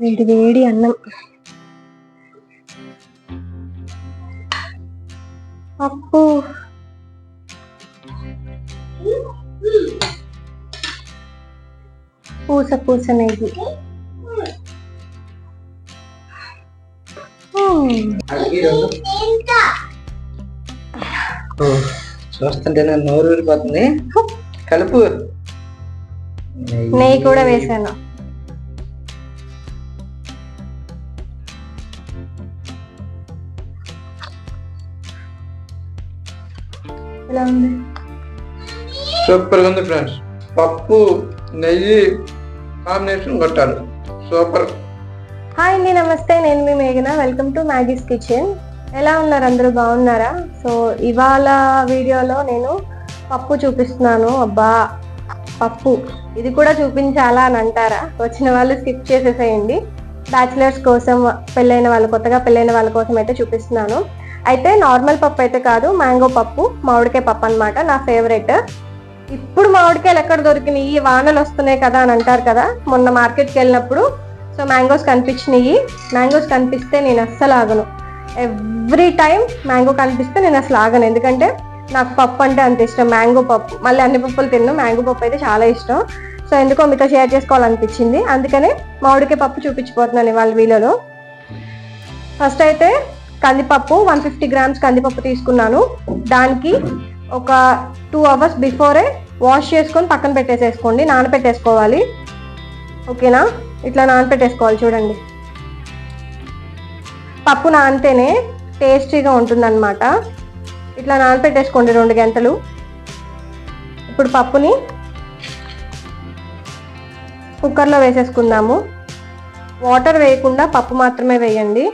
వేడి వేడి అన్నం. పప్పు పూస పూస నెయ్యి. చూస్తుంటే నా నోరు ఊరిపోతుంది. కలుపు. నెయ్యి కూడా వేసాను. ఉంది సూపర్గా ఉంది ఫ్రెండ్స్. పప్పు నెయ్యి కాంబినేషన్ కొట్టాలి. సూపర్. హాయ్ అండి నమస్తే. నేను మీ మేఘన. Welcome to Maggie's kitchen. ఎలా ఉన్నారు? అందరూ బాగున్నారా? సో ఇవాళ వీడియోలో నేను పప్పు చూపిస్తున్నాను. అబ్బా పప్పు. ఇది కూడా చూపించాలా అని అంటారా? వచ్చిన వాళ్ళు స్కిప్ చేసేసేయండి. బ్యాచిలర్స్ కోసం పెళ్ళైన వాళ్ళ కొత్తగా పెళ్ళైన వాళ్ళ కోసం అయితే చూపిస్తున్నాను. అయితే నార్మల్ పప్పు అయితే కాదు మ్యాంగో పప్పు మామిడికాయ పప్పు అనమాట నా ఫేవరెట్ ఇప్పుడు మామిడికాయలు ఎక్కడ దొరికినాయి? ఈ వానలు వస్తున్నాయి కదా అని అంటారు కదా మొన్న మార్కెట్కి వెళ్ళినప్పుడు. So mangoes కనిపించినాయి. మ్యాంగోస్ కనిపిస్తే నేను అస్సలు ఆగను. ఎవ్రీ టైం మ్యాంగో కనిపిస్తే నేను అసలు ఆగను. ఎందుకంటే నాకు పప్పు అంటే అంత ఇష్టం. మ్యాంగో పప్పు మళ్ళీ అన్ని పప్పులు తిన్నాను మ్యాంగో పప్పు అయితే చాలా ఇష్టం. సో ఎందుకో మీతో షేర్ చేసుకోవాలనిపించింది. అందుకనే మామిడికాయ పప్పు చూపించిపోతున్నాను ఇవాళ వీడియోలో. ఫస్ట్ అయితే కందిపప్పు వన్ ఫిఫ్టీ గ్రామ్స్ కందిపప్పు తీసుకున్నాను. దానికి ఒక టూ అవర్స్ బిఫోరే వాష్ చేసుకొని పక్కన పెట్టేసేసుకోండి. నానబెట్టేసుకోవాలి ఓకేనా? ఇట్లా నానబెట్టేసుకోవాలి చూడండి. పప్పు నానితేనే టేస్టీగా ఉంటుందన్నమాట. ఇట్లా నానబెట్టేసుకోండి రెండు గంటలు. ఇప్పుడు పప్పుని కుక్కర్లో వేసేసుకుందాము. వాటర్ వేయకుండా పప్పు మాత్రమే వేయండి.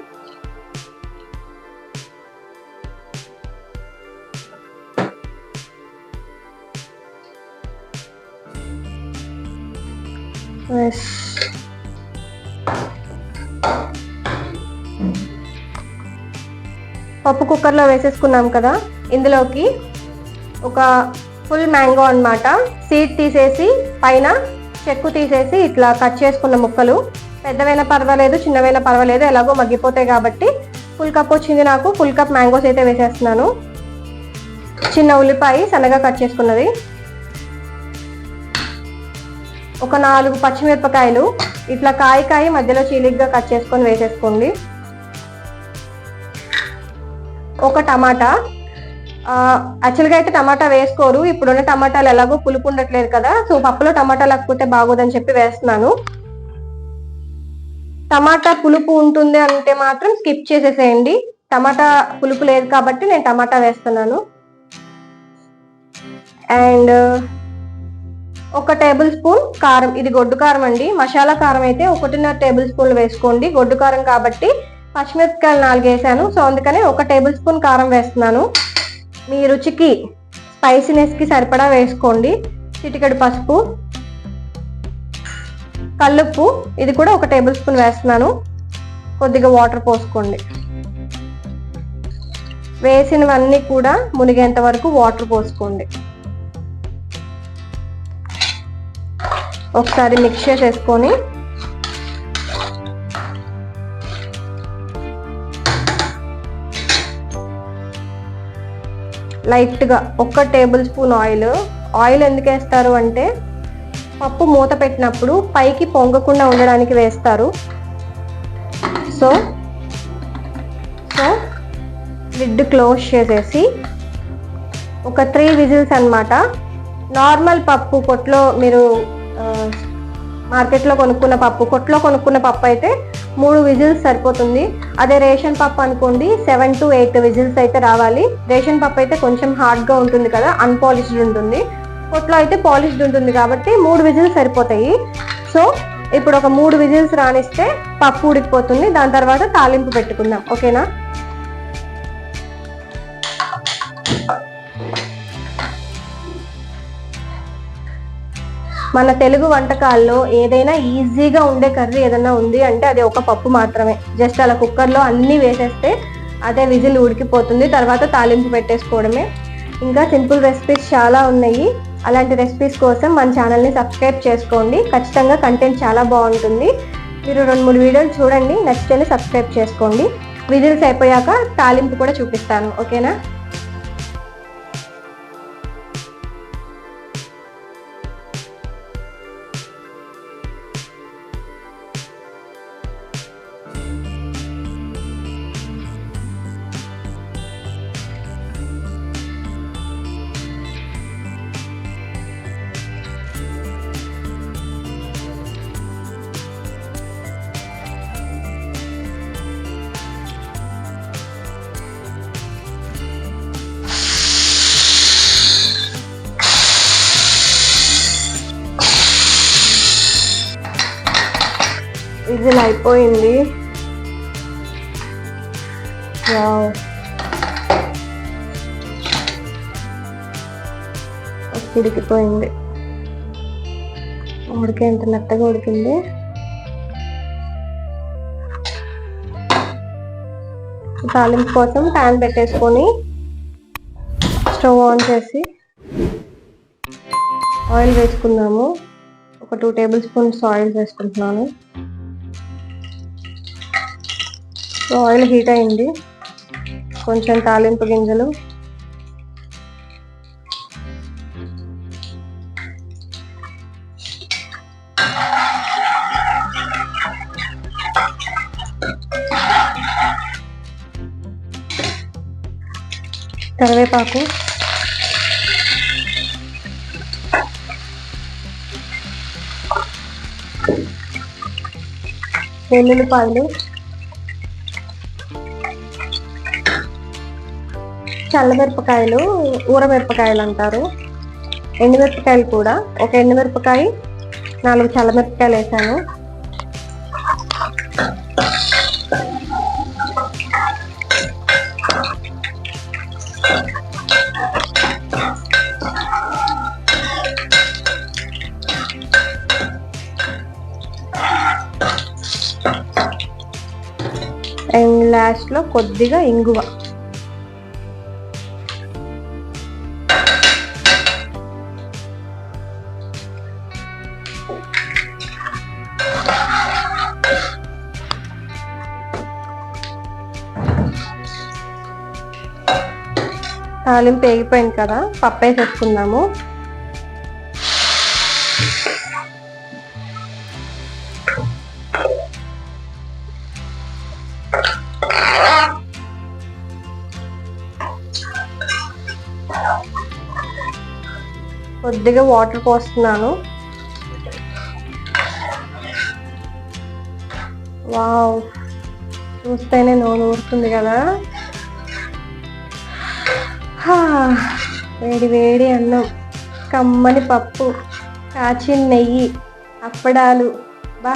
పప్పు కుక్కర్లో వేసేసుకున్నాం కదా. ఇందులోకి ఒక ఫుల్ మ్యాంగో అన్నమాట. సీడ్ తీసేసి పైన చెక్కు తీసేసి ఇట్లా కట్ చేసుకున్న ముక్కలు. పెద్దవైనా పర్వాలేదు చిన్నవైనా పర్వాలేదు ఎలాగో మగ్గిపోతాయి కాబట్టి ఫుల్ కప్ వచ్చింది నాకు. ఫుల్ కప్ మ్యాంగోస్ అయితే వేసేస్తున్నాను. చిన్న ఉల్లిపాయ సన్నగా కట్ చేసుకున్నది. ఒక నాలుగు పచ్చిమిరపకాయలు ఇట్లా కాయ కాయ మధ్యలో చీలిగ్గా కట్ చేసుకొని వేసేసుకోండి. ఒక టమాటా. యాక్చువల్గా అయితే టమాటా వేసుకోరు. ఇప్పుడున్న టమాటాలు ఎలాగో పులుపు ఉండట్లేదు కదా. సో పప్పులో టమాటా లేకపోతే బాగోదని చెప్పి వేస్తున్నాను. టమాటా పులుపు ఉంటుంది అంటే మాత్రం స్కిప్ చేసేసేయండి. టమాటా పులుపు లేదు కాబట్టి నేను టమాటా వేస్తున్నాను. అండ్ ఒక టేబుల్ స్పూన్ కారం. ఇది గొడ్డు కారం అండి. మసాలా కారం అయితే ఒకటిన్నర టేబుల్ స్పూన్లు వేసుకోండి. గొడ్డు కారం కాబట్టి పచ్చిమిరపకాయలు నాలుగు వేసాను. సో అందుకనే ఒక టేబుల్ స్పూన్ కారం వేస్తున్నాను. మీ రుచికి స్పైసీనెస్కి సరిపడా వేసుకోండి. చిటికెడు పసుపు కల్లుప్పు ఇది కూడా ఒక టేబుల్ స్పూన్ వేస్తున్నాను. కొద్దిగా వాటర్ పోసుకోండి. వేసినవన్నీ కూడా మునిగేంత వరకు వాటర్ పోసుకోండి. ఒకసారి మిక్స్ చేసేసుకొని లైట్గా ఒక్క టేబుల్ స్పూన్ ఆయిల్. ఆయిల్ ఎందుకు వేస్తారు అంటే పప్పు మూత పెట్టినప్పుడు పైకి పొంగకుండా ఉండడానికి వేస్తారు. సో సో లిడ్ క్లోజ్ చేసేసి ఒక త్రీ విజిల్స్ అన్నమాట. నార్మల్ పప్పు కొట్లో మీరు మార్కెట్లో కొనుక్కున్న పప్పు కొట్లో కొనుక్కున్న పప్పు అయితే మూడు విజిల్స్ సరిపోతుంది. అదే రేషన్ పప్పు అనుకోండి సెవెన్ టు ఎయిట్ విజిల్స్ అయితే రావాలి. రేషన్ పప్పు అయితే కొంచెం హార్డ్గా ఉంటుంది కదా అన్పాలిష్డ్ ఉంటుంది. పొట్లో అయితే పాలిష్డ్ ఉంటుంది కాబట్టి మూడు విజిల్స్ సరిపోతాయి. సో ఇప్పుడు ఒక మూడు విజిల్స్ రానిస్తే పప్పు ఉడికిపోతుంది. దాని తర్వాత తాలింపు పెట్టుకుందాం. ఓకేనా? మన తెలుగు వంటకాల్లో ఏదైనా ఈజీగా ఉండే కర్రీ ఏదైనా ఉంది అంటే అది ఒక పప్పు మాత్రమే. జస్ట్ అలా కుక్కర్లో అన్నీ వేసేస్తే అదే విజిల్ ఉడికిపోతుంది. తర్వాత తాలింపు పెట్టేసుకోవడమే. ఇంకా సింపుల్ రెసిపీస్ చాలా ఉన్నాయి. అలాంటి రెసిపీస్ కోసం మన ఛానల్ని సబ్స్క్రైబ్ చేసుకోండి. ఖచ్చితంగా కంటెంట్ చాలా బాగుంటుంది. మీరు రెండు మూడు వీడియోలు చూడండి. నచ్చితేనే సబ్స్క్రైబ్ చేసుకోండి. విజిల్స్ అయిపోయాక తాలింపు కూడా చూపిస్తాను. ఓకేనా? విజిల్ అయిపోయింది. ఉడికిపోయింది. ఉడికే ఎంత మెత్తగా ఉడికింది? తాలింపు కోసం ప్యాన్ పెట్టేసుకొని స్టవ్ ఆన్ చేసి ఆయిల్ వేసుకుందాము. ఒక టూ టేబుల్ స్పూన్స్ ఆయిల్ వేసుకుంటున్నాను. సో ఆయిల్ హీట్ అయింది. కొంచెం తాలింపు గింజలు. కరివేపాకు. వెల్లుల్లిపాయలు. చల్లమిరపకాయలు ఊరమిరపకాయలు అంటారు ఎండుమిరపకాయలు కూడా. ఒక ఎండుమిరపకాయ నాలుగు చల్లమిరపకాయలు వేసాను. అండ్ లాస్ట్లో కొద్దిగా ఇంగువ. తాలింపు వేగిపోయింది కదా పప్పు వేసేసుకుందాము కొద్దిగా వాటర్ పోస్తున్నాను. వావ్ చూస్తేనే నూనె ఊరుతుంది కదా. వేడి వేడి అన్నం కమ్మని పప్పు కాచిన నెయ్యి అప్పడాలు బా.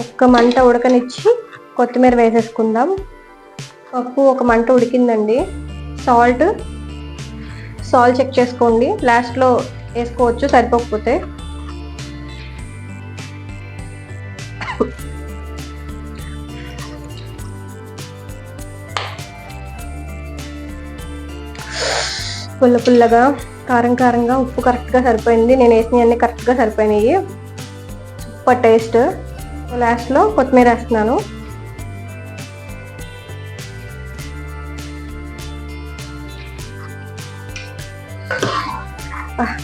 ఒక్క మంట ఉడకనిచ్చి కొత్తిమీర వేసేసుకుందాం. పప్పు ఒక మంట ఉడికిందండి. సాల్ట్ సాల్ట్ చెక్ చేసుకోండి. లాస్ట్లో వేసుకోవచ్చు సరిపోకపోతే. పుల్ల పుల్లగా కారం కారంగా ఉప్పు కరెక్ట్గా సరిపోయింది. నేను వేసినవి అన్నీ కరెక్ట్గా సరిపోయినాయి. సూపర్ టేస్ట్ లాస్ట్లో కొత్తిమీర వేస్తున్నాను.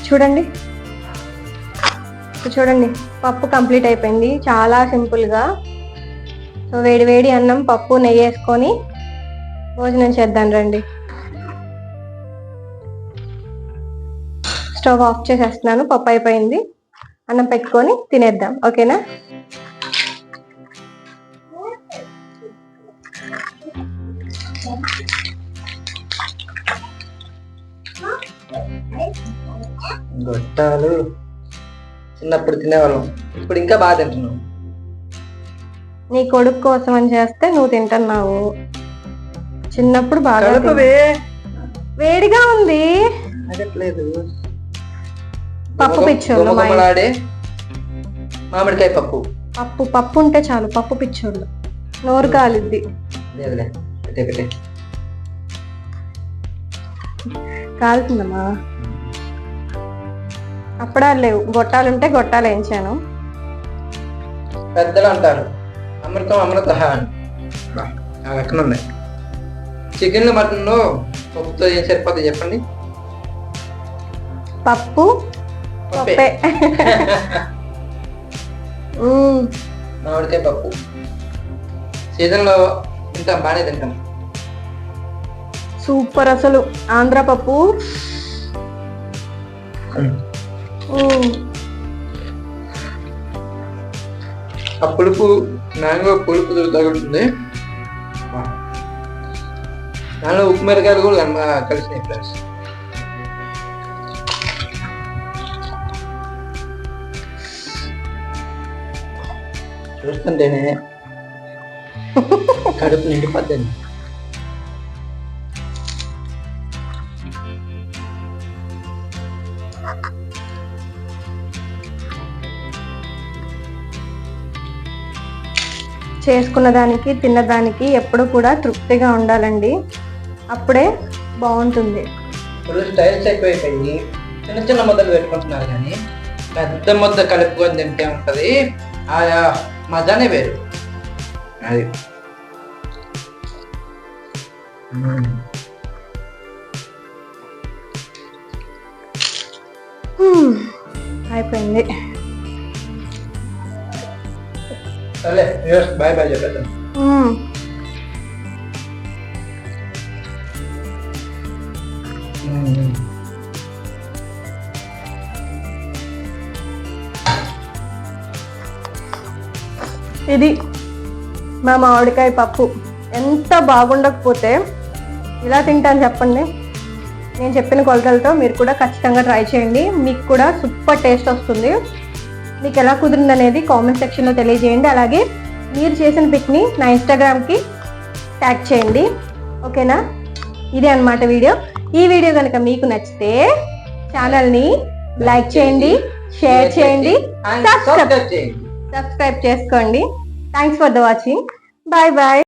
చూడండి. చూడండి పప్పు కంప్లీట్ అయిపోయింది. చాలా సింపుల్గా. సో వేడి వేడి అన్నం పప్పు నెయ్యి వేసుకొని భోజనం చేద్దాం రండి. స్టవ్ ఆఫ్ చేసేస్తున్నాను పప్పు అయిపోయింది. అన్నం పెట్టుకొని తినేద్దాం ఓకేనా? గొట్టాలు. చిన్నప్పుడు తినేవాళ్ళం ఇప్పుడు ఇంకా బాగా తింటున్నాం. నీ కొడుకు కోసం అని చేస్తే నువ్వు తింటున్నావు. చిన్నప్పుడు బాగా వేడిగా ఉంది. అడగట్లేదు. పప్పు పిచ్చోళ్ళు మా ఇంట్లో. గుమగుమలాడే మామిడికాయ పప్పు. పప్పు పప్పు ఉంటే చాలు పప్పు పిచ్చోళ్ళు. నోరు కాలిద్ది లేదులే పెట్టే పెట్టే. కాలుతుందమ్మా. అప్పడాలు లేవు. గొట్టాలు ఉంటే గొట్టాలు వేయించాను. పెద్దలు అంటారు. అమృతం అమృత అని. బా, ఆ లెక్కన ఉన్నాయి చికెన్ మటన్లో పప్పుతో ఏం సరిపోతుంది చెప్పండి. పప్పు పప్పే. పప్పే మ్మ్. మామిడికాయ పప్పు సీజన్లో తింటాం బాగానే తింటాం సూపర్ అసలు ఆంధ్ర పప్పు. ఆ పులుపు మ్యాంగో పులుపు తగులుతుంది. దానిలో ఉప్పు మిరకాయలు కూడా కలిసినాయి ఫ్రెండ్స్ చూస్తుంటేనే కడుపు నిండిపోద్దండి. చేసుకున్న దానికి తిన్నదానికి ఎప్పుడు కూడా తృప్తిగా ఉండాలండి. అప్పుడే బాగుంటుంది. ఇప్పుడు స్టైల్స్ ఎక్కువైపోయి చిన్న చిన్న ముద్దలు పెట్టుకుంటున్నారు కానీ పెద్ద ముద్ద కలుపుకొని తింటే ఉంటది. ఆయా మజానే వేరు అది మ్మ్. హ్మ్. అయిపోయింది సరే బాయ్ బాయ్ చెప్పేద్దాం ఇది మా మామిడికాయ పప్పు. ఎంత బాగుండకపోతే ఇలా తింటాను చెప్పండి? నేను చెప్పిన కొలతలతో మీరు కూడా ఖచ్చితంగా ట్రై చేయండి. మీకు కూడా సూపర్ టేస్ట్ వస్తుంది. మీకు ఎలా కుదిరింది అనేది కామెంట్ సెక్షన్లో తెలియజేయండి. అలాగే మీరు చేసిన పిక్ని నా ఇన్స్టాగ్రామ్కి ట్యాగ్ చేయండి. ఓకేనా? ఇదే అన్నమాట వీడియో. ఈ వీడియో కనుక మీకు నచ్చితే ఛానల్ని లైక్ చేయండి షేర్ చేయండి. సబ్స్క్రైబ్ చేసుకోండి. Thanks for the watching. Bye bye.